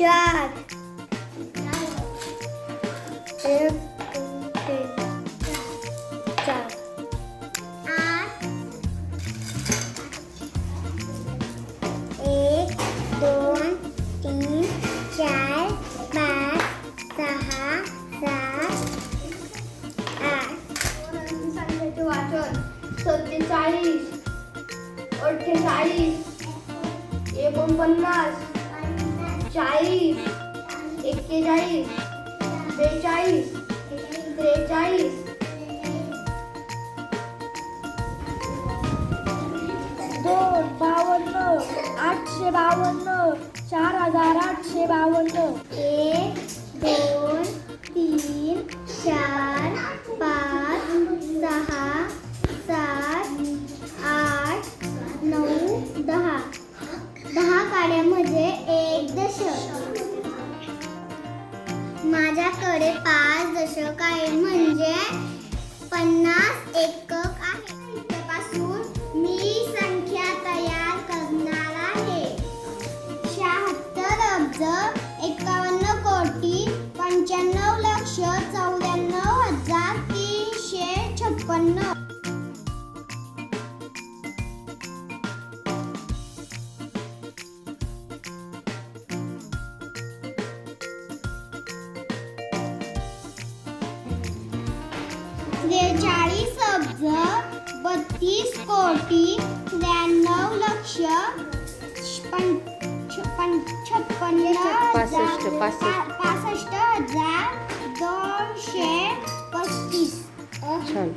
चार एक दोन तीन चार आठ एक दोन तीन चार पाच सहा सात आठ वाचन सत्तेचाळीस अठ्ठेचाळीस एकोणपन्नास चाळीस एक्केचाळीस बेचाळीस त्रेचाळीस. दोन बावन्न आठशे बावन्न चार हजार आठशे बावन्न. एक दोन दहा एक दशक. माझ्याकडे पाच दशक आहे म्हणजे पन्नास एकक आहे. इथपासून मी संख्या तयार करणार आहे. शहात्तर अब्ज एकावन्न कोटी पंच्याण्णव लक्ष चौऱ्याण्णव हजार तीनशे छप्पन्न. त्रेचाळीस अब्ज बत्तीस कोटी त्र्याण्णव लक्ष छप्पन्न पासष्ट पासष्ट हजार दोनशे पस्तीस. छान.